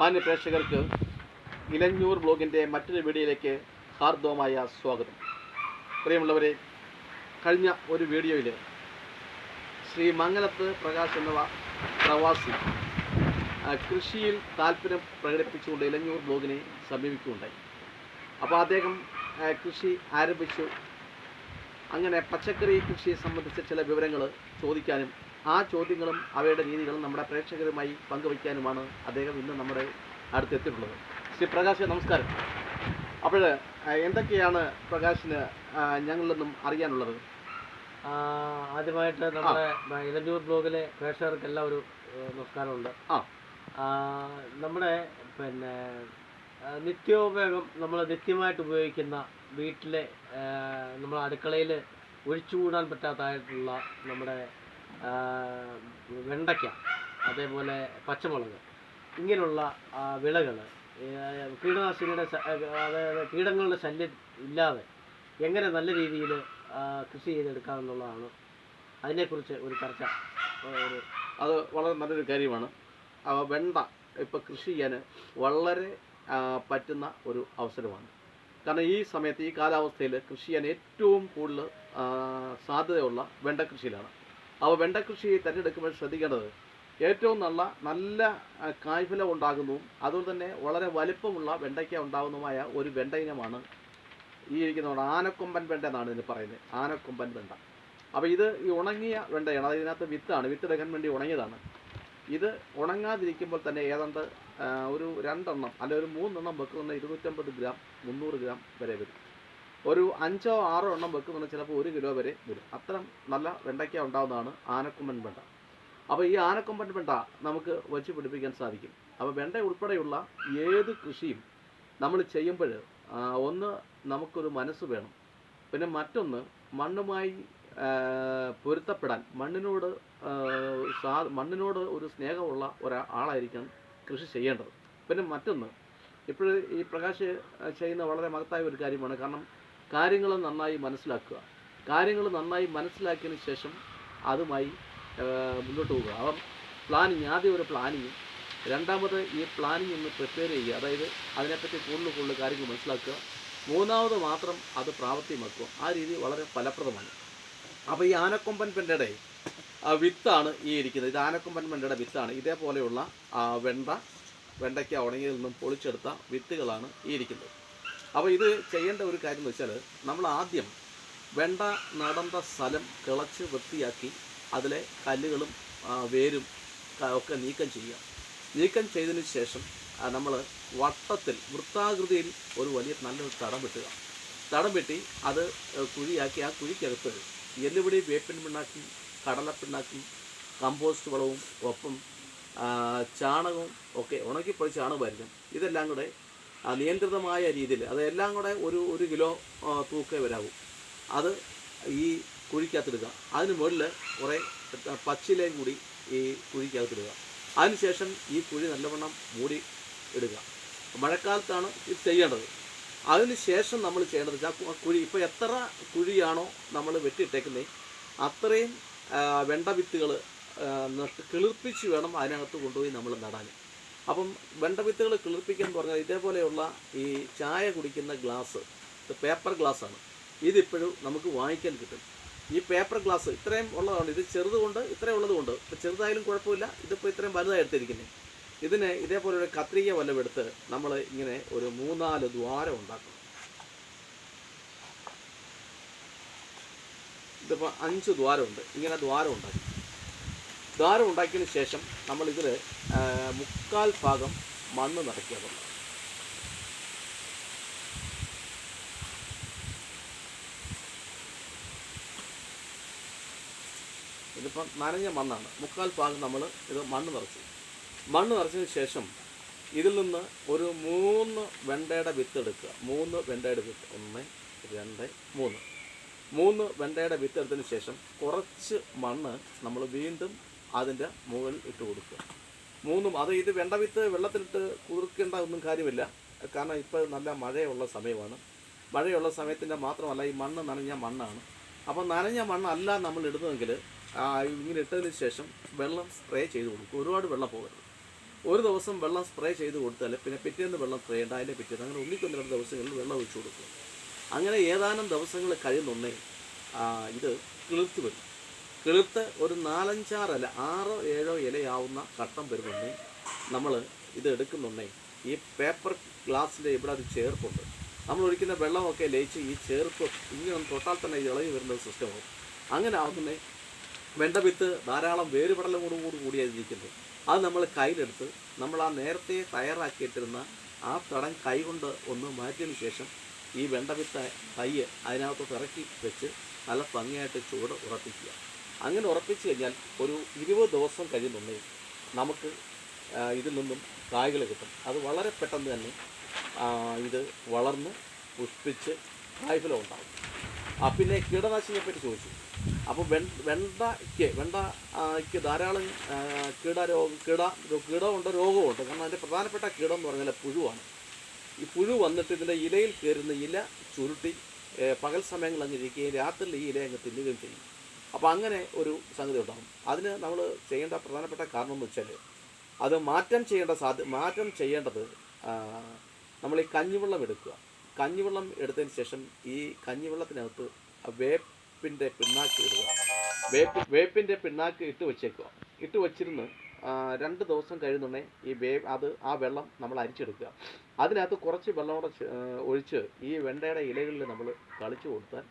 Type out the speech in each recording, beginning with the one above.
മാന്യ പ്രേക്ഷകർക്ക് ഇലഞ്ഞൂർ ബ്ലോഗിന്റെ മറ്റൊരു വീഡിയോയിലേക്ക് ഹാർദവമായ സ്വാഗതം. പ്രിയമുള്ളവരെ കഴിഞ്ഞ ഒരു വീഡിയോയിൽ ശ്രീ മംഗലത്ത് പ്രകാശ് എന്ന പ്രവാസി കൃഷിയിൽ താല്പര്യം പ്രകടിപ്പിച്ചുകൊണ്ട് ഇലഞ്ഞൂർ ബ്ലോഗിനെ സമീപിക്കുകയുണ്ടായി. അപ്പോൾ അദ്ദേഹം കൃഷി ആരംഭിച്ചു. അങ്ങനെ പച്ചക്കറി കൃഷിയെ സംബന്ധിച്ച ചില വിവരങ്ങൾ ചോദിക്കാനും ആ ചോദ്യങ്ങളും അവയുടെ രീതികളും നമ്മുടെ പ്രേക്ഷകരുമായി പങ്കുവയ്ക്കാനുമാണ് അദ്ദേഹം ഇന്ന് നമ്മുടെ അടുത്തെത്തിയിട്ടുള്ളത് ശ്രീ പ്രകാശ് നമസ്കാരം. അപ്പോൾ എന്തൊക്കെയാണ് പ്രകാശിന് ഞങ്ങളിലൊന്നും ഞങ്ങളിൽ നിന്നും അറിയാനുള്ളത് ആദ്യമായിട്ട് നമ്മുടെ ഇലഞ്ഞൂർ ബ്ലോഗിലെ പ്രേക്ഷകർക്കെല്ലാം ഒരു നമസ്കാരമുണ്ട്. നമ്മുടെ പിന്നെ നിത്യോപയോഗം നമ്മൾ നിത്യമായിട്ട് ഉപയോഗിക്കുന്ന വീട്ടിലെ നമ്മുടെ അടുക്കളയിൽ ഒഴിച്ചുകൂടാൻ പറ്റാത്തതായിട്ടുള്ള നമ്മുടെ വെണ്ടയ്ക്ക അതേപോലെ പച്ചമുളക് ഇങ്ങനെയുള്ള വിളകൾ കീടനാശിനിയുടെ അതായത് കീടങ്ങളുടെ ശല്യം ഇല്ലാതെ എങ്ങനെ നല്ല രീതിയിൽ കൃഷി ചെയ്തെടുക്കാമെന്നുള്ളതാണ് അതിനെക്കുറിച്ച് ഒരു ചർച്ച ഒരു അത് വളരെ നല്ലൊരു കാര്യമാണ്. വെണ്ട ഇപ്പോൾ കൃഷി ചെയ്യാൻ വളരെ പറ്റുന്ന ഒരു അവസരമാണ്. കാരണം ഈ സമയത്ത് ഈ കാലാവസ്ഥയിൽ കൃഷി ചെയ്യാൻ ഏറ്റവും കൂടുതൽ സാധ്യതയുള്ള വെണ്ട കൃഷിയിലാണ്. അപ്പോൾ കൃഷിയെ തിരഞ്ഞെടുക്കുമ്പോൾ ശ്രദ്ധിക്കേണ്ടത് ഏറ്റവും നല്ല നല്ല കായ്ഫലം ഉണ്ടാകുന്നു അതുപോലെ തന്നെ വളരെ വലിപ്പമുള്ള വെണ്ടയ്ക്ക ഉണ്ടാകുന്നതുമായ ഒരു വെണ്ട ഇനമാണ് ഈ ഇരിക്കുന്നതുകൊണ്ട് ആനക്കൊമ്പൻ വെണ്ട എന്നാണ് ഇതിന് പറയുന്നത്. ആനക്കൊമ്പൻ വെണ്ട. അപ്പോൾ ഇത് ഈ ഉണങ്ങിയ വെണ്ടയാണ്. അത് ഇതിനകത്ത് വിത്താണ്. വിത്തെടുക്കാൻ വേണ്ടി ഉണങ്ങിയതാണ്. ഇത് ഉണങ്ങാതിരിക്കുമ്പോൾ തന്നെ ഏതാണ്ട് ഒരു രണ്ടെണ്ണം അല്ലെങ്കിൽ ഒരു മൂന്നെണ്ണം വെക്കുന്ന ഇരുന്നൂറ്റമ്പത് ഗ്രാം മുന്നൂറ് ഗ്രാം വരെ വരും. ഒരു അഞ്ചോ ആറോ എണ്ണം വെക്കുന്നുണ്ടെങ്കിൽ ചിലപ്പോൾ ഒരു കിലോ വരെ വരും. അത്തരം നല്ല വെണ്ടയ്ക്ക ഉണ്ടാവുന്നതാണ് ആനക്കൊമ്പൻ വെണ്ട. അപ്പോൾ ഈ ആനക്കൊമ്പൻ വെണ്ട നമുക്ക് വെച്ച് പിടിപ്പിക്കാൻ സാധിക്കും. അപ്പോൾ വെണ്ട ഉൾപ്പെടെയുള്ള ഏത് കൃഷിയും നമ്മൾ ചെയ്യുമ്പോൾ ഒന്ന് നമുക്കൊരു മനസ്സ് വേണം. പിന്നെ മറ്റൊന്ന് മണ്ണുമായി പൊരുത്തപ്പെടാൻ മണ്ണിനോട് സാ മണ്ണിനോട് ഒരു സ്നേഹമുള്ള ഒരാളായിരിക്കണം കൃഷി ചെയ്യേണ്ടത്. പിന്നെ മറ്റൊന്ന് ഇപ്പോൾ ഈ പ്രകാശ് ചെയ്യുന്ന വളരെ മഹത്തായ ഒരു കാര്യമാണ്. കാരണം കാര്യങ്ങൾ നന്നായി മനസ്സിലാക്കുക. കാര്യങ്ങൾ നന്നായി മനസ്സിലാക്കിയതിന് ശേഷം അതുമായി മുന്നോട്ട് പോകുക. അപ്പം പ്ലാനിങ് ആദ്യം ഒരു പ്ലാനിങ് രണ്ടാമത് ഈ പ്ലാനിങ് ഒന്ന് പ്രിപ്പയർ ചെയ്യുക. അതായത് അതിനെപ്പറ്റി കൂടുതൽ കൂടുതൽ കാര്യങ്ങൾ മനസ്സിലാക്കുക. മൂന്നാമത് മാത്രം അത് പ്രാവർത്തികമാക്കുക. ആ രീതി വളരെ ഫലപ്രദമാണ്. അപ്പോൾ ഈ ആനക്കൊമ്പൻ പെണ്ടയുടെ വിത്താണ് ഈ ഇരിക്കുന്നത്. ഇത് ആനക്കൊമ്പൻ പെന്റെ വിത്താണ്. ഇതേപോലെയുള്ള വെണ്ട വെണ്ടയ്ക്ക ഉണങ്ങിയതിൽ നിന്നും പൊളിച്ചെടുത്ത വിത്തുകളാണ് ഈ ഇരിക്കുന്നത്. അപ്പോൾ ഇത് ചെയ്യേണ്ട ഒരു കാര്യം എന്ന് വെച്ചാൽ നമ്മൾ ആദ്യം വെണ്ട നടന്ന സ്ഥലം കിളച്ച് വൃത്തിയാക്കി അതിലെ കല്ലുകളും വേരും ഒക്കെ നീക്കം ചെയ്യുക. നീക്കം ചെയ്തതിന് ശേഷം നമ്മൾ വട്ടത്തിൽ വൃത്താകൃതിയിൽ ഒരു വലിയ നല്ലൊരു തടം വെട്ടുക. തടം വെട്ടി അത് കുഴിയാക്കി ആ കുഴിക്കകത്ത് എല്ലുപടി വേപ്പിൻ പിണ്ണാക്കി കടലപ്പിണ്ണാക്കി കമ്പോസ്റ്റ് വളവും ഒപ്പം ചാണകവും ഒക്കെ ഉണക്കിപ്പൊളി ചാണകമായിരിക്കും ഇതെല്ലാം കൂടെ നിയന്ത്രിതമായ രീതിയിൽ അതെല്ലാം കൂടെ ഒരു ഒരു കിലോ തൂക്കേ വരാവൂ. അത് ഈ കുഴിക്കകത്തിടുക. അതിന് മുകളിൽ കുറേ പച്ചിലയും കൂടി ഈ കുഴിക്കകത്തിടുക. അതിനുശേഷം ഈ കുഴി നല്ലവണ്ണം മൂടി ഇടുക. മഴക്കാലത്താണ് ഇത് ചെയ്യേണ്ടത്. അതിനുശേഷം നമ്മൾ ചെയ്യേണ്ടത് വെച്ചാൽ കുഴി ഇപ്പോൾ എത്ര കുഴിയാണോ നമ്മൾ വെട്ടിയിട്ടേക്കുന്നത് അത്രയും വെണ്ട വിത്തുകൾ കിളിർപ്പിച്ച് വേണം അതിനകത്ത് കൊണ്ടുപോയി നമ്മൾ നടാൻ. അപ്പം വെണ്ട വിത്തുകൾ കിളിർപ്പിക്കുക എന്ന് പറഞ്ഞാൽ ഇതേപോലെയുള്ള ഈ ചായ കുടിക്കുന്ന ഗ്ലാസ് ഇത് പേപ്പർ ഗ്ലാസ്സാണ് ഇതിപ്പോഴും നമുക്ക് വാങ്ങിക്കാൻ കിട്ടും. ഈ പേപ്പർ ഗ്ലാസ് ഇത്രയും ഉള്ളതാണ്. ഇത് ചെറുതുകൊണ്ട് ഇത്രയും ഉള്ളതുകൊണ്ട്. ഇപ്പോൾ ചെറുതായാലും കുഴപ്പമില്ല. ഇതിപ്പോൾ ഇത്രയും വലുതായി എടുത്തിരിക്കുന്നത് ഇതിന് ഇതേപോലെ ഒരു കത്രിക വല്ലതും എടുത്ത് നമ്മൾ ഇങ്ങനെ ഒരു മൂന്നാൽ ദ്വാരം ഉണ്ടാക്കണം ഇതിപ്പോൾ അഞ്ച് ദ്വാരമുണ്ട്. ഇങ്ങനെ ദ്വാരം ഉണ്ടാക്കി. ദ്വാരം ഉണ്ടാക്കിയതിന് ശേഷം നമ്മൾ ഇതിൽ മുക്കാൽ ഭാഗം മണ്ണ് എന്നുള്ളത്. ഇതിപ്പം നനഞ്ഞ മണ്ണാണ്. മുക്കാൽ ഭാഗം നമ്മൾ ഇത് മണ്ണ് നിറച്ചു. മണ്ണ് നിറച്ചതിന് ശേഷം ഇതിൽ നിന്ന് ഒരു മൂന്ന് വെണ്ടയുടെ വിത്ത് എടുക്കുക. മൂന്ന് വെണ്ടയുടെ വിത്ത്. ഒന്ന് രണ്ട് മൂന്ന്. മൂന്ന് വെണ്ടയുടെ വിത്ത് എടുത്തതിന് ശേഷം കുറച്ച് മണ്ണ് നമ്മൾ വീണ്ടും അതിന്റെ മുകളിൽ ഇട്ട് കൊടുക്കുക. മൂന്നും അത് ഇത് വെണ്ട വിത്ത് വെള്ളത്തിലിട്ട് കുതിർക്കേണ്ട ഒന്നും കാര്യമില്ല. കാരണം ഇപ്പോൾ നല്ല മഴയുള്ള സമയമാണ്. മഴയുള്ള സമയത്തിന്റെ മാത്രമല്ല ഈ മണ്ണ് നനഞ്ഞ മണ്ണാണ്. അപ്പോൾ നനഞ്ഞ മണ്ണല്ല നമ്മൾ ഇടുന്നതെങ്കിൽ ഇങ്ങനെ ഇട്ടതിന് ശേഷം വെള്ളം സ്പ്രേ ചെയ്ത് കൊടുക്കും. ഒരുപാട് വെള്ളം പോകരുത്. ഒരു ദിവസം വെള്ളം സ്പ്രേ ചെയ്ത് കൊടുത്താൽ പിന്നെ പിറ്റേന്ന് വെള്ളം സ്പ്രേ ചെയ്യേണ്ട അതിന്റെ പിറ്റേന്ന് അങ്ങനെ ഒന്നിക്കൊന്ന് രണ്ട് ദിവസങ്ങളിൽ വെള്ളം ഒഴിച്ചു കൊടുക്കും. അങ്ങനെ ഏതാനും ദിവസങ്ങൾ കഴിയുന്നുണ്ടെങ്കിൽ ഇത് കിളിർത്ത് വരും. കിളിർത്ത് ഒരു നാലഞ്ചാറ് ആറോ ഏഴോ ഇലയാവുന്ന ഘട്ടം വരുന്നുണ്ടേ നമ്മൾ ഇത് എടുക്കുന്നുണ്ടേ ഈ പേപ്പർ ഗ്ലാസ്സിന്റെ ഇവിടെ അത് ചേർപ്പുണ്ട്. നമ്മൾ ഒഴിക്കുന്ന വെള്ളമൊക്കെ ലയിച്ച് ഈ ചേർപ്പ് ഇങ്ങനെ തൊട്ടാൽ തന്നെ ഇളകി വരുന്ന ഒരു സിസ്റ്റമാവും അങ്ങനെ ആകുന്നേ വെണ്ട വിത്ത് ധാരാളം വേരുപടലോട് കൂടി കൂടിയായിരിക്കുന്നത് അത് നമ്മൾ കയ്യിലെടുത്ത് നമ്മൾ ആ നേരത്തെ തയ്യാറാക്കിയിട്ടിരുന്ന ആ തടം കൈകൊണ്ട് ഒന്ന് മാറ്റിയതിന് ശേഷം ഈ വെണ്ട വിത്ത് തയ്യ് അതിനകത്തോട്ട് ഇറക്കി വെച്ച് നല്ല ഭംഗിയായിട്ട് ചൂട് ഉറപ്പിക്കുക. അങ്ങനെ ഉറപ്പിച്ചു കഴിഞ്ഞാൽ ഒരു ഇരുപത് ദിവസം കഴിയുന്നുണ്ടെങ്കിൽ നമുക്ക് ഇതിൽ നിന്നും കായ്കൾ കിട്ടും. അത് വളരെ പെട്ടെന്ന് തന്നെ ഇത് വളർന്ന് പുഷ്പിച്ച് കായ്ഫലം ഉണ്ടാകും. ആ പിന്നെ കീടനാശിനിയെ പറ്റി ചോദിച്ചു. അപ്പോൾ വെണ്ടയ്ക്ക് വെണ്ടയ്ക്ക് ധാരാളം കീടരോഗ കീട കീടമുണ്ട് രോഗമുണ്ട്. കാരണം അതിന്റെ പ്രധാനപ്പെട്ട കീടം എന്ന് പറഞ്ഞാൽ പുഴുവാണ്. ഈ പുഴു വന്നിട്ട് ഇതിന്റെ ഇലയിൽ കയറുന്ന ഇല ചുരുട്ടി പകൽ സമയങ്ങളിൽ അങ്ങ് ഇരിക്കുകയും രാത്രിയിൽ ഈ ഇല അങ്ങ് തിന്നുകയും ചെയ്യും. അപ്പോൾ അങ്ങനെ ഒരു സംഗതി ഉണ്ടാകും അതിന് നമ്മൾ ചെയ്യേണ്ട പ്രധാനപ്പെട്ട കാരണം എന്ന് വെച്ചാൽ അത് മാറ്റം ചെയ്യേണ്ട സാധ്യ മാറ്റം ചെയ്യേണ്ടത് നമ്മൾ ഈ കഞ്ഞിവെള്ളം എടുക്കുക. കഞ്ഞിവെള്ളം എടുത്തതിന് ശേഷം ഈ കഞ്ഞിവെള്ളത്തിനകത്ത് വേപ്പിന്റെ പിണ്ണാക്ക് ഇടുക. വേപ്പ് വേപ്പിന്റെ പിണ്ണാക്ക് ഇട്ട് വെച്ചേക്കുക. ഇട്ട് വെച്ചിരുന്ന് രണ്ട് ദിവസം കഴിയുന്നുണ്ടേ ഈ വേ അത് ആ വെള്ളം നമ്മൾ അരിച്ചെടുക്കുക. അതിനകത്ത് കുറച്ച് വെള്ളം കൂടെ ഒഴിച്ച് ഈ വെണ്ടയുടെ ഇലകളിൽ നമ്മൾ കളിച്ചു കൊടുത്താൽ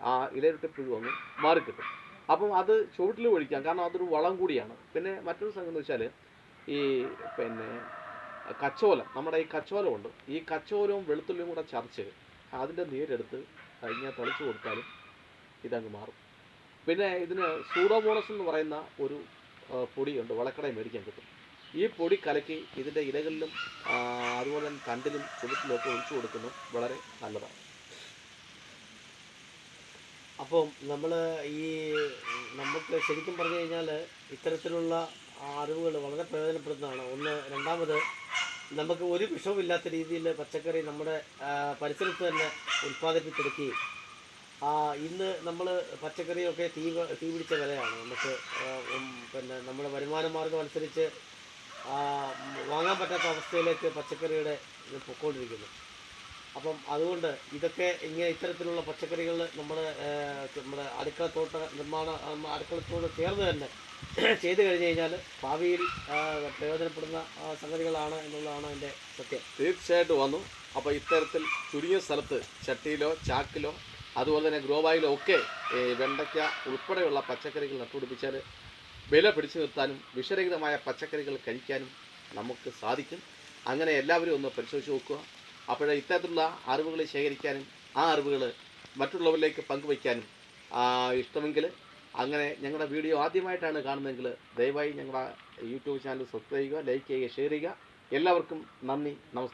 ആ ഇലയിലിട്ട് പുഴു അങ്ങ് മാറിക്കിട്ടും. അപ്പം അത് ചുവട്ടിൽ ഒഴിക്കാം. കാരണം അതൊരു വളം കൂടിയാണ്. പിന്നെ മറ്റൊരു സംഗതി എന്ന് വെച്ചാൽ ഈ പിന്നെ കച്ചോലം. നമ്മുടെ ഈ കച്ചോലമുണ്ട്. ഈ കച്ചോലവും വെളുത്തുള്ളിയും കൂടെ ചതച്ച് അതിന്റെ നീരെടുത്ത് കഴിഞ്ഞാൽ തളിച്ചു കൊടുത്താലും ഇതങ്ങ് മാറും. പിന്നെ ഇതിന് സൂഡോമോണസ് എന്ന് പറയുന്ന ഒരു പൊടിയുണ്ട്. വളക്കടയിൽ മേടിക്കാൻ കിട്ടും. ഈ പൊടി കലക്കി ഇതിന്റെ ഇലകളിലും അതുപോലെ തന്നെ തണ്ടിലും ചുവട്ടിലും ഒക്കെ ഒഴിച്ചു കൊടുക്കുന്നത് വളരെ നല്ലതാണ്. അപ്പം നമ്മൾ ഈ നമുക്ക് ശരിക്കും പറഞ്ഞു കഴിഞ്ഞാൽ ഇത്തരത്തിലുള്ള അറിവുകൾ വളരെ പ്രയോജനപ്പെടുന്നതാണ്. ഒന്ന് രണ്ടാമത് നമുക്ക് ഒരു വിഷവുമില്ലാത്ത രീതിയിൽ പച്ചക്കറി നമ്മുടെ പരിസരത്ത് തന്നെ ഉൽപ്പാദിപ്പിച്ചെടുക്കുകയും ഇന്ന് നമ്മൾ പച്ചക്കറിയൊക്കെ തീ തീ പിടിച്ച വിലയാണ്. നമുക്ക് പിന്നെ നമ്മുടെ വരുമാന മാർഗം അനുസരിച്ച് വാങ്ങാൻ പറ്റാത്ത അവസ്ഥയിലേക്ക് പച്ചക്കറിയുടെ പൊക്കോണ്ടിരിക്കുന്നു. അപ്പം അതുകൊണ്ട് ഇതൊക്കെ ഇങ്ങനെ ഇത്തരത്തിലുള്ള പച്ചക്കറികൾ നമ്മുടെ നമ്മുടെ അടുക്കളത്തോട്ട നിർമ്മാണ അടുക്കളത്തോട് ചേർന്ന് തന്നെ ചെയ്തു കഴിഞ്ഞ് കഴിഞ്ഞാൽ ഭാവിയിൽ പ്രയോജനപ്പെടുന്ന സംഗതികളാണ് എന്നുള്ളതാണ് എന്റെ സത്യം. തീർച്ചയായിട്ടും വന്നു. അപ്പോൾ ഇത്തരത്തിൽ ചുരുങ്ങിയ സ്ഥലത്ത് ചട്ടിയിലോ ചാക്കിലോ അതുപോലെ തന്നെ ഗ്രോ ബാഗിലോ ഒക്കെ വെണ്ടയ്ക്ക ഉൾപ്പെടെയുള്ള പച്ചക്കറികൾ നട്ടുപിടിപ്പിച്ചാൽ വില പിടിച്ചു നിർത്താനും വിഷരഹിതമായ പച്ചക്കറികൾ കഴിക്കാനും നമുക്ക് സാധിക്കും. അങ്ങനെ എല്ലാവരും ഒന്ന് പരിശോധിച്ച് നോക്കുക. അപ്പോൾ ഇത്തരത്തിലുള്ള അറിവുകൾ ശേഖരിക്കാനും ആ അറിവുകൾ മറ്റുള്ളവരിലേക്ക് പങ്കുവയ്ക്കാനും ഇഷ്ടമെങ്കിൽ അങ്ങനെ ഞങ്ങളുടെ വീഡിയോ ആദ്യമായിട്ടാണ് കാണുന്നതെങ്കിൽ ദയവായി ഞങ്ങളുടെ യൂട്യൂബ് ചാനൽ സബ്സ്ക്രൈബ് ചെയ്യുക ലൈക്ക് ചെയ്യുക ഷെയർ ചെയ്യുക. എല്ലാവർക്കും നന്ദി നമസ്കാരം.